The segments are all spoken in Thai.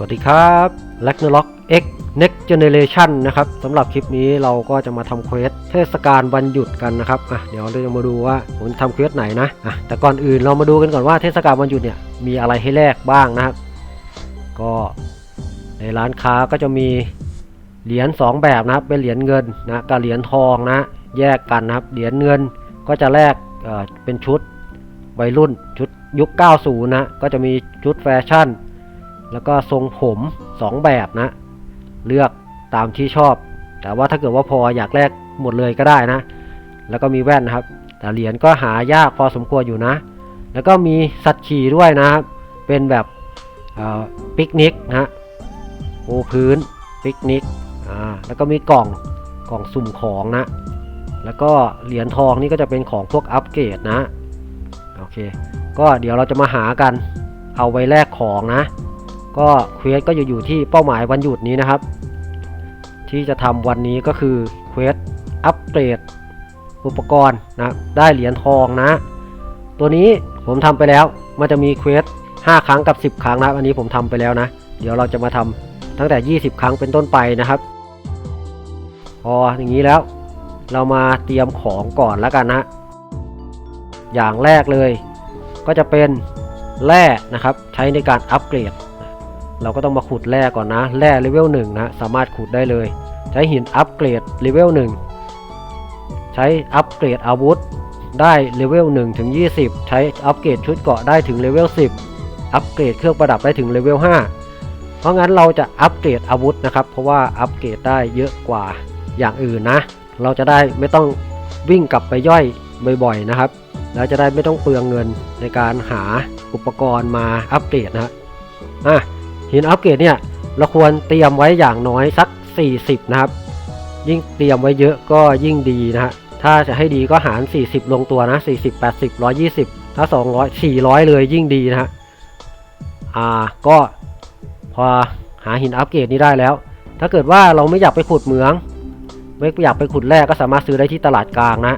วัสดีครับ l a g n a r o k X Next Generation นะครับสำหรับคลิปนี้เราก็จะมาทำเควสเทศกาลวันหยุดกันนะครับอะเดี๋ยวเราจะมาดูว่าผมทำเควสไหนนะอะแต่ก่อนอื่นเรามาดูกันก่อนว่าเทศกาลวันหยุดเนี่ยมีอะไรให้แลกบ้างนะครับ ก็ในร้านค้าก็จะมีเหรียญ2 แบบนะครับเป็นเหรียญเงินนะกับเหรียญทองนะแยกกันนะครับเหรียญเงินก็จะแลกเเป็นชุดวัยรุ่นชุดยุค 90 นะก็จะมีชุดแฟชั่น แล้วก็ทรงผม 2 แบบนะ เลือกตามที่ชอบ แต่ว่าถ้าเกิดว่าพออยากแลกหมดเลยก็ได้นะ แล้วก็มีแว่นนะครับ แต่เหรียญก็หายากพอสมควรอยู่นะ แล้วก็มีสัตว์ขี่ด้วยนะครับ เป็นแบบปิกนิกนะฮะปูพื้นปิกนิกอ่าแล้วก็มีกล่องกล่องสุ่มของนะ แล้วก็เหรียญทองนี่ก็จะเป็นของพวกอัปเกรดนะ โอเค ก็เดี๋ยวเราจะมาหากัน เอาไว้แลกของนะ ก็เควสก็อยู่อยู่ที่เป้าหมายวันหยุดนี้นะครับ ที่จะทำวันนี้ก็คือเควสอัปเกรดอุปกรณ์นะได้เหรียญทองนะ ตัวนี้ผมทำไปแล้วมันจะมีเควส5 ครั้งกับ 10 ครั้งนะครับอันนี้ผมทำไปแล้วนะ เดี๋ยวเราจะมาทำตั้งแต่ 20 ครั้งเป็นต้นไปนะครับพออย่างนี้แล้วเรามาเตรียมของก่อนแล้วกันนะ อย่างแรกเลย ก็จะเป็นแร่นะครับ ใช้ในการอัปเกรด เราก็ต้องมาขุดแร่ก่อนนะแร่เลเวล1นะสามารถขุดได้เลย ใช้หินอัปเกรดเลเวล1ใช้อัปเกรดอาวุธได้เลเวล1ถึง20 ใช้อัปเกรดชุดเกราะได้ถึงเลเวล10 อัปเกรดเครื่องประดับได้ถึงเลเวล5เพราะงั้นเราจะอัปเกรดอาวุธนะครับ เพราะว่าอัปเกรดได้เยอะกว่าอย่างอื่นนะ เราจะได้ไม่ต้องวิ่งกลับไปย่อยบ่อยๆนะครับ แล้วจะได้ไม่ต้องเปลืองเงินในการหาอุปกรณ์มาอัปเกรดนะฮะอะ หินอัปเกรดเนี่ยเราควรเตรียมไว้อย่างน้อยสัก 40 นะครับ ยิ่งเตรียมไว้เยอะก็ยิ่งดีนะฮะถ้าจะให้ดีก็หาร 40 ลงตัวนะ 40 80 120 ถ้า 200 400 เลยยิ่งดีนะฮะอ่าก็พอหาหินอัปเกรดนี้ได้แล้ว ถ้าเกิดว่าเราไม่อยากไปขุดเหมือง ไม่อยากไปขุดแร่ก็สามารถซื้อได้ที่ตลาดกลางนะ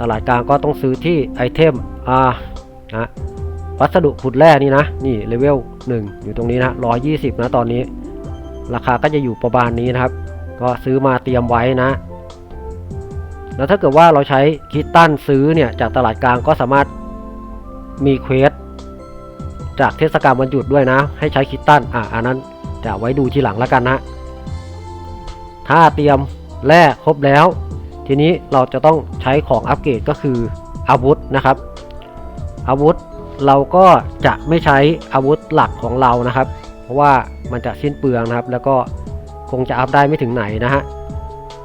ตลาดกลางก็ต้องซื้อที่ไอเทมอ่านะ วัสดุขุดแร่นี่นะ นี่เลเวล1อยู่ตรงนี้นะ120 นะตอนนี้ ราคาก็จะอยู่ประมาณนี้นะครับ ก็ซื้อมาเตรียมไว้นะ แล้วถ้าเกิดว่าเราใช้คิตตันซื้อเนี่ยจากตลาดกลางก็สามารถมีเควสจากเทศกาลวันหยุดด้วยนะ ให้ใช้คิตตันอะอันนั้นจะไว้ดูทีหลังแล้วกันนะ ถ้าเตรียมแร่ครบแล้ว ทีนี้เราจะต้องใช้ของอัปเกรดก็คืออาวุธนะครับ อาวุธ เราก็จะไม่ใช้อาวุธหลักของเรานะครับ เพราะว่ามันจะสิ้นเปลืองนะครับ แล้วก็คงจะอัพได้ไม่ถึงไหนนะฮะ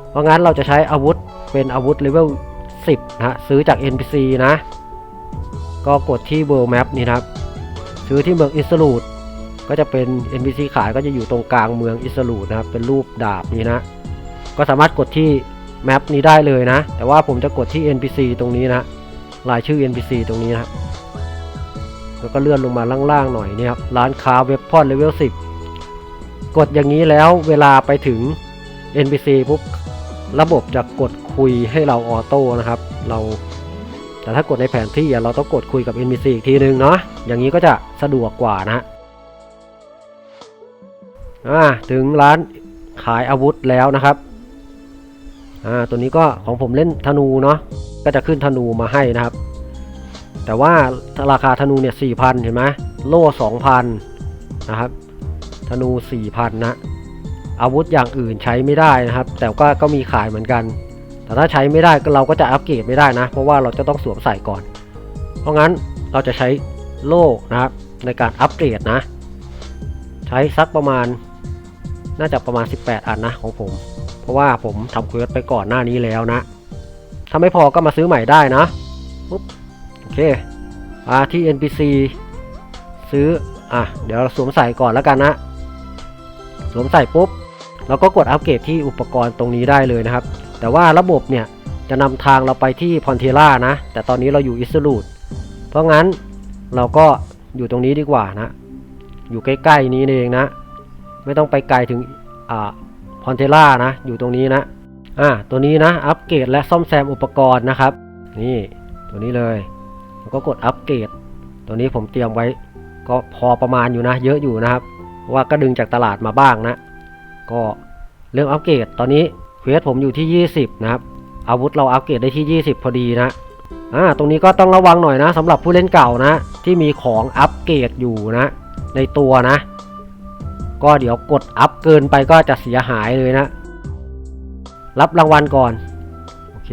เพราะงั้นเราจะใช้อาวุธเป็นอาวุธเลเวล10นะฮะซื้อจาก NPC นะ ก็กดที่ World Map นี่นะครับ ซื้อที่เมืองอิสรูดก็จะเป็น NPC ขายก็จะอยู่ตรงกลางเมืองอิสรูดนะครับ เป็นรูปดาบนี้นะ ก็สามารถกดที่แมปนี้ได้เลยนะ แต่ว่าผมจะกดที่ NPC ตรงนี้นะ รายชื่อ NPC ตรงนี้นะ แล้วก็เลื่อนลงมาล่างๆหน่อยนี่ครับร้านค้าเว็บพอนเลเวล10 กดอย่างนี้แล้วเวลาไปถึง NPC ปุ๊บระบบจะกดคุยให้เราออโต้นะครับ เราแต่ถ้ากดในแผนที่เราต้องกดคุยกับ NPC อีกทีนึงเนาะอย่างนี้ก็จะสะดวกกว่านะอ่าถึงร้านขายอาวุธแล้วนะครับอ่าตัวนี้ก็ของผมเล่นธนูเนาะก็จะขึ้นธนูมาให้นะครับ แต่ว่าราคาธนูเนี่ยสี่พันเห็นไหมโล่สองพันนะครับ ธนูสี่พันนะอาวุธอย่างอื่นใช้ไม่ได้นะครับ แต่ก็ก็มีขายเหมือนกัน แต่ถ้าใช้ไม่ได้ก็เราก็จะอัปเกรดไม่ได้นะ เพราะว่าเราจะต้องสวมใส่ก่อน เพราะงั้นเราจะใช้โล่นะครับในการอัปเกรดนะ ใช้สักประมาณน่าจะประมาณ 18 อันนะของผม เพราะว่าผมทำเควสไปก่อนหน้านี้แล้วนะ ถ้าไม่พอก็มาซื้อใหม่ได้นะปุ๊บ เคมาที่ NPC ซื้อ อะ เดี๋ยวเราสวมใส่ก่อนแล้วกันนะ สวมใส่ปุ๊บ เราก็กดอัปเกรดที่อุปกรณ์ตรงนี้ได้เลยนะครับ แต่ว่าระบบเนี่ย จะนำทางเราไปที่พอนเทล่านะ แต่ตอนนี้เราอยู่อิสรูดเพราะงั้นเราก็อยู่ตรงนี้ดีกว่านะ อยู่ใกล้ๆนี้เองนะ ไม่ต้องไปไกลถึง อ่า พอนเทล่านะ อยู่ตรงนี้นะ อ่า ตัวนี้นะ อัปเกรดและซ่อมแซมอุปกรณ์นะครับ นี่ ตัวนี้เลย แล้วก็กดอัปเกรดตัวนี้ผมเตรียมไว้ ก็พอประมาณอยู่นะ เยอะอยู่นะครับว่าก็ดึงจากตลาดมาบ้างนะ ก็เรื่องอัปเกรดตอนนี้เควสผมอยู่ที่ 20 นะครับ อาวุธเราอัปเกรดได้ที่ 20 พอดีนะอ่าตรงนี้ก็ต้องระวังหน่อยนะสำหรับผู้เล่นเก่านะ ที่มีของอัปเกรดอยู่นะ ในตัวนะ ก็เดี๋ยวกดอัพเกินไปก็จะเสียหายเลยนะ รับรางวัลก่อน โอเค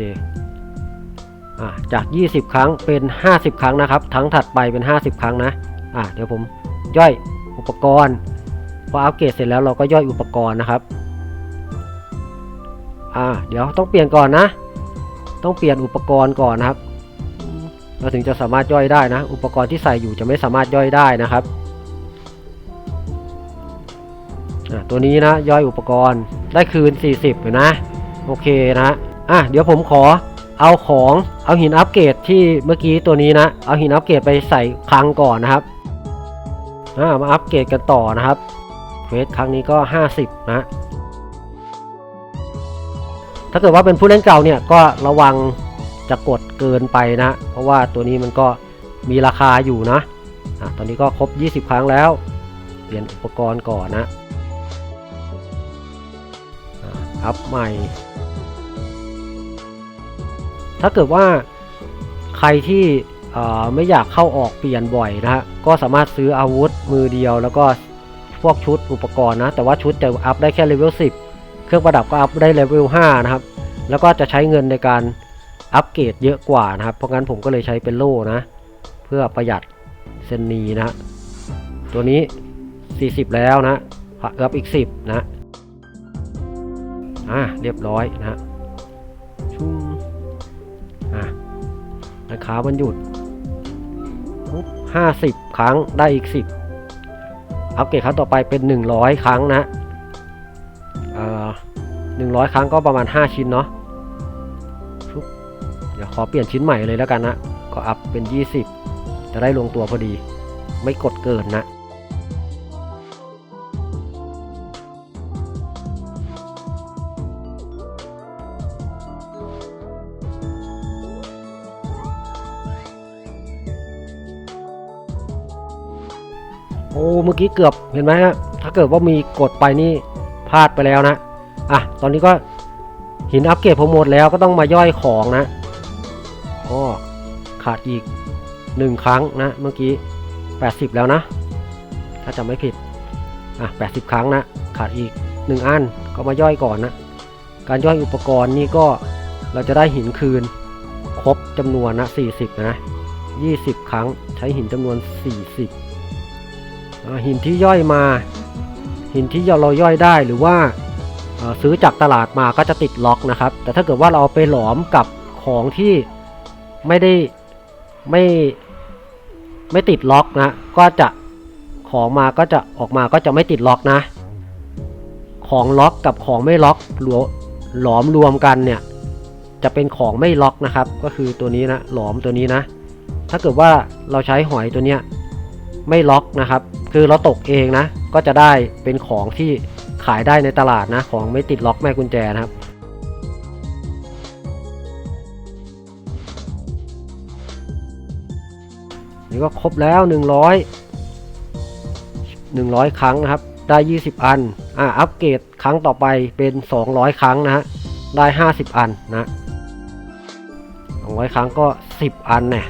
จาก 20 ครั้งเป็น 50 ครั้งนะครับ ทั้งถัดไปเป็น 50 ครั้งนะอ่าเดี๋ยวผมย่อยอุปกรณ์ พออัปเกรดเสร็จแล้วเราก็ย่อยอุปกรณ์นะครับอ่าเดี๋ยวต้องเปลี่ยนก่อนนะ ต้องเปลี่ยนอุปกรณ์ก่อนนะครับ เราถึงจะสามารถย่อยได้นะ อุปกรณ์ที่ใส่อยู่จะไม่สามารถย่อยได้นะครับอะตัวนี้นะย่อยอุปกรณ์ได้คืน 40เลยนะ โอเคนะอะเดี๋ยวผมขอ เอาของเอาหินอัปเกรดที่เมื่อกี้ตัวนี้นะ เอาหินอัปเกรดไปใส่คลังก่อนนะครับามาอัปเกรดกันต่อนะครับเควสครั้งนี้ก็ 50 นะ ถ้าเกิดว่าเป็นผู้เล่นเก่าเนี่ยก็ระวังจะกดเกินไปนะ เพราะว่าตัวนี้มันก็มีราคาอยู่นะอะตอนนี้ก็ครบ 20 ครั้งแล้ว เปลี่ยนอุปกรณ์ก่อนนะอัพใหม่ ถ้าเกิดว่าใครที่ไม่อยากเข้าออกเปลี่ยนบ่อยนะฮะก็สามารถซื้ออาวุธมือเดียว แล้วก็พวกชุดอุปกรณ์นะ แต่ว่าชุดจะอัพได้แค่เลเวล10 เครื่องประดับก็อัพได้เลเวล5นะครับ แล้วก็จะใช้เงินในการอัปเกรดเยอะกว่านะครับ เพราะงั้นผมก็เลยใช้เป็นโล่นะ เพื่อประหยัดเซนนีนะ ตัวนี้ 40 แล้วนะอัพอีก 10 นะอ่าเรียบร้อยนะ รามันหยุดปุ๊บ50ครั้งได้อีก10อัปเกรดครั้งต่อไปเป็น100ครั้งนะเอ่อหนึ่งร้อยครั้งก็ประมาณ5ชิ้นเนาะปุ๊บเดี๋ยวขอเปลี่ยนชิ้นใหม่เลยแล้วกันนะ ก็อัพเป็น20จะได้ลงตัวพอดี ไม่กดเกินนะ โอ้เมื่อกี้เกือบเห็นไหมฮะถ้าเกิดว่ามีกดไปนี่พลาดไปแล้วนะอะตอนนี้ก็หินอัปเกรดผมหมดแล้วก็ต้องมาย่อยของนะก็ขาดอีกหนึ่งครั้งนะเมื่อกี้ 80 แล้วนะ ถ้าจำไม่ผิดอะ80 ครั้งนะขาดอีก 1 อันก็มาย่อยก่อนนะการย่อยอุปกรณ์นี่ก็เราจะได้หินคืนครบจำนวนนะ40 นะ 20 ครั้งใช้หินจำนวน 40 หินที่ย่อยมา หินที่เราย่อยได้หรือว่าซื้อจากตลาดมาก็จะติดล็อกนะครับ แต่ถ้าเกิดว่าเราเอาไปหลอมกับของที่ไม่ได้ไม่ไม่ติดล็อกนะ ก็จะของมาก็จะออกมาก็จะไม่ติดล็อกนะ ของล็อกกับของไม่ล็อกหลวหลอมรวมกันเนี่ย จะเป็นของไม่ล็อกนะครับ ก็คือตัวนี้นะหลอมตัวนี้นะ ถ้าเกิดว่าเราใช้หอยตัวเนี้ยไม่ล็อกนะครับ คือเราตกเองนะ ก็จะได้เป็นของที่ขายได้ในตลาดนะ ของไม่ติดล็อกแม่กุญแจนะครับนี่ก็ครบแล้ว 100 100 ครั้งนะครับ ได้ 20 อัน อ่า อัปเกรดครั้งต่อไปเป็น 200 ครั้งนะฮะ ได้ 50 อันนะ 200 ครั้งก็ 10 อันเนี่ย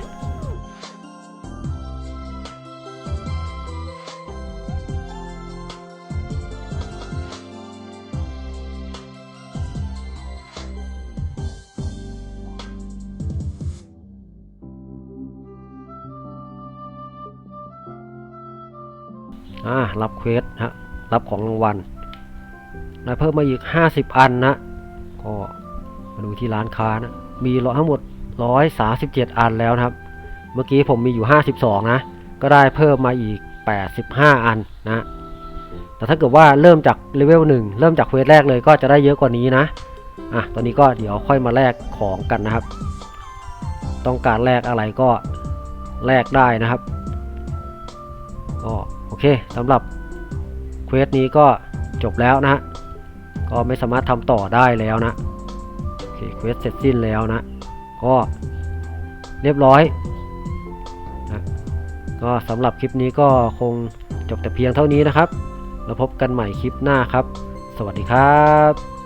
อ่ารับเควสฮะรับของรางวัลได้เพิ่มมาอีก 50 อันนะ ก็มาดูที่ร้านค้านะ มีรทั้งหมด 137 อันแล้วนะครับ เมื่อกี้ผมมีอยู่ 52 นะ ก็ได้เพิ่มมาอีก 85 อันนะ แต่ถ้าเกิดว่าเริ่มจากเลเวล1เริ่มจากเควสแรกเลยก็จะได้เยอะกว่านี้นะ อะ ตอนนี้ก็เดี๋ยวค่อยมาแลกของกันนะครับ ต้องการแลกอะไรก็แลกได้นะครับ ก็ เคสำหรับเควสนี้ก็จบแล้วนะฮะก็ไม่สามารถทำต่อได้แล้วนะโอเคเควสเสร็จสิ้นแล้วนะ ก็เรียบร้อยนะก็สำหรับคลิปนี้ก็คงจบแต่เพียงเท่านี้นะครับ แล้วพบกันใหม่คลิปหน้าครับ สวัสดีครับ